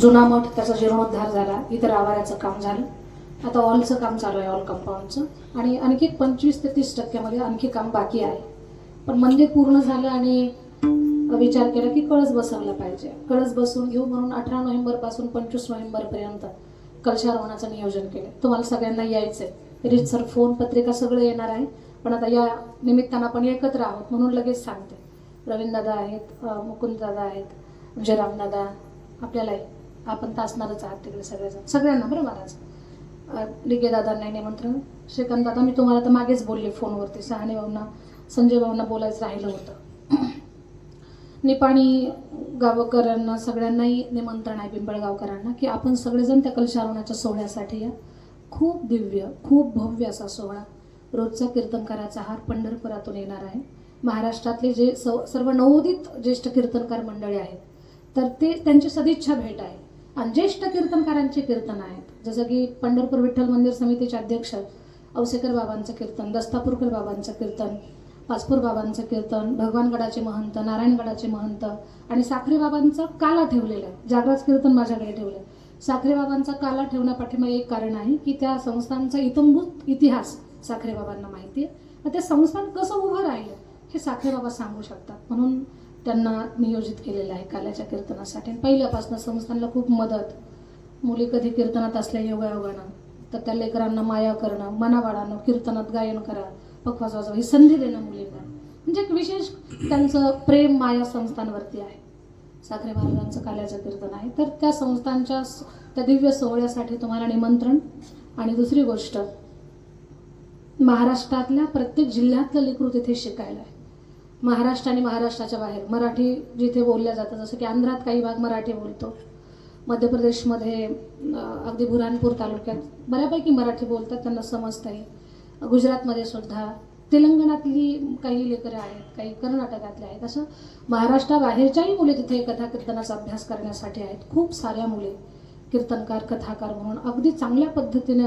जुना मठ त्याचा जीर्णोद्धार झाला. इतर आवाराचं काम झालं. आता ऑलचं काम चालू आहे ऑल कंपाऊंडचं आणि आणखी पंचवीस ते तीस टक्क्यामध्ये आणखी काम बाकी आहे. पण मंदिर पूर्ण झालं आणि विचार केला की कळस बसवला पाहिजे. कळस बसून घेऊ म्हणून अठरा नोव्हेंबरपासून पंचवीस नोव्हेंबरपर्यंत कलशारोहणाचं नियोजन केलं. तुम्हाला सगळ्यांना यायचं आहे रीतसर फोन पत्रिका सगळं येणार आहे. पण आता या निमित्तानं आपण एकत्र आहोत म्हणून लगेच सांगते. रवींद्रदादा आहेत अं, मुकुंददादा आहेत जयरामदादा आपल्यालाही. आपण तासणारच आहात तिकडे सगळेजण. सगळ्यांना बरं महाराज दादांना निमंत्रण. श्रीकांत दादा मी तुम्हाला तर मागेच बोलले फोनवरती. सहाने भाऊंना संजय भाऊंना बोलायचं राहिलं होतं. निपाणी गावकरांना सगळ्यांनाही निमंत्रण आहे पिंपळगावकरांना की आपण सगळेजण त्या कलशारोहणाच्या सोहळ्यासाठी या. खूप दिव्य खूप भव्य असा सोहळा रोजचा कीर्तनकाराचा हार पंढरपुरातून येणार आहे. महाराष्ट्रातले जे स सर्व नवोदित ज्येष्ठ कीर्तनकार मंडळी आहेत तर ते त्यांची सदिच्छा भेट आहे. ज्येष्ठ कीर्तनकारांची कीर्तन आहेत. जसं की पंढरपूर विठ्ठल मंदिर समितीचे अध्यक्ष औसेकर बाबांचं कीर्तन दस्तापूरकर बाबांचं कीर्तन पाचपूर बाबांचं कीर्तन भगवानगडाचे महंत नारायणगडाचे महंत आणि साखरे बाबांचं काला ठेवलेलं आहे. जागराज कीर्तन माझ्याकडे ठेवलं आहे साखरे बाबांचा काला ठेवण्यापाठीमागे एक कारण आहे की त्या संस्थांचा इतंभूत इतिहास साखरे बाबांना माहिती आहे. मग ते संस्थान कसं उभं राहिलं हे साखरे बाबा सांगू शकतात. म्हणून त्यांना नियोजित केलेलं आहे काल्याच्या कीर्तनासाठी. पहिल्यापासून संस्थांना खूप मदत. मुली कधी कीर्तनात असल्या योगायोगानं तर त्या लेकरांना माया करणं मनावाडानं कीर्तनात गायन करा पखवाज वाजवा ही संधी देणं मुलींना. म्हणजे एक विशेष त्यांचं प्रेम माया संस्थांवरती आहे. साखरे महाराजांचं काल्याचं कीर्तन आहे. तर त्या संस्थांच्या त्या दिव्य सोहळ्यासाठी तुम्हाला निमंत्रण. आणि दुसरी गोष्ट महाराष्ट्रातल्या प्रत्येक जिल्ह्यातलं लेकरू तिथे शिकायला आहे. महाराष्ट्र आणि महाराष्ट्राच्या बाहेर. मराठी जिथे बोलल्या जातं जसं की आंध्रात काही भाग मराठी बोलतो. मध्य प्रदेशमध्ये अगदी बुरहानपूर तालुक्यात बऱ्यापैकी मराठी बोलतात त्यांना समजतं आहे गुजरातमध्ये सुद्धा तेलंगणातली काही लेकरं आहेत काही कर्नाटकातले आहेत. असं महाराष्ट्राबाहेरच्याही मुले तिथे कथा कीर्तनाचा अभ्यास करण्यासाठी आहेत. खूप साऱ्या मुले कीर्तनकार कथाकार म्हणून अगदी चांगल्या पद्धतीनं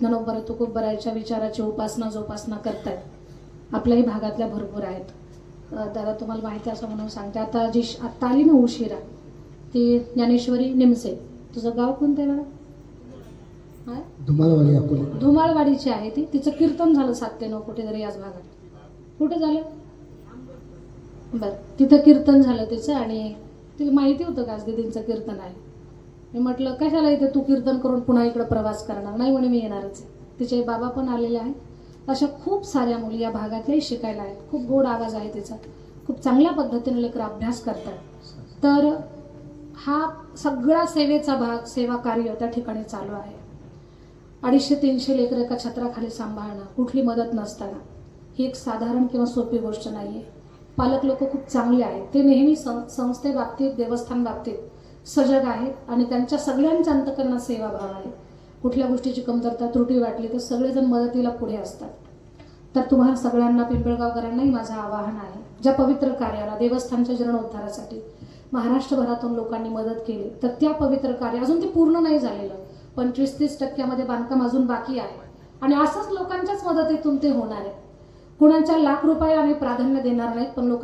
ननोबर तुकोबरायच्या विचाराची उपासना जोपासना करतायत. आपल्याही भागातल्या भरपूर आहेत. दादा तुम्हाला माहिती असं म्हणून सांगते. आता जी आत्ता आली ना उशिरा ती ज्ञानेश्वरी निमसे. तुझं गाव कोणतं आहे मॅडम धुमाळवाडी अकोले. धुमाळवाडीची आहे ती. तिचं कीर्तन झालं सात ते नऊ कुठेतरी याच भागात. कुठे झालं? बरं तिथं कीर्तन झालं तिचं आणि तिला माहिती होतं का आज दीदींचं कीर्तन आहे. मी म्हटलं कशाला इथे तू कीर्तन करून पुन्हा इकडं प्रवास करणार? नाही म्हणे मी येणारच तिचे बाबा पण आलेले आहेत. अशा खूप साऱ्या मुली या भागातल्याही शिकायला आहेत. खूप गोड आवाज आहे त्याचा. खूप चांगल्या पद्धतीने लेकर अभ्यास करतात. तर हा सगळा सेवेचा भाग सेवा कार्य त्या ठिकाणी चालू आहे. अडीचशे तीनशे लेकर एका छत्राखाली सांभाळणं कुठली मदत नसताना. ही एक साधारण किंवा सोपी गोष्ट नाही आहे पालक लोक खूप चांगले आहेत. ते नेहमी सं संस्थेबाबतीत देवस्थान बाबतीत सजग आहेत आणि त्यांच्या सगळ्यांच्या अंतकरणात सेवाभाव आहे. कुठल्या गोष्टीची कमतरता त्रुटी वाटली तर सगळेजण मदतीला पुढे असतात. तर तुम्हाला सगळ्यांना पिंपळगावकरांनाही माझं आवाहन आहे. ज्या पवित्र कार्याला देवस्थानच्या जीर्णोद्धारासाठी महाराष्ट्रभरातून लोकांनी मदत केली तर त्या पवित्र कार्य अजून ते पूर्ण नाही झालेलं. पंचवीस तीस टक्क्यामध्ये बांधकाम अजून बाकी आहे. आणि असंच लोकांच्याच मदतीतून ते होणार आहे. कुणाच्या लाख रुपये आम्ही प्राधान्य देणार नाहीत पण लोक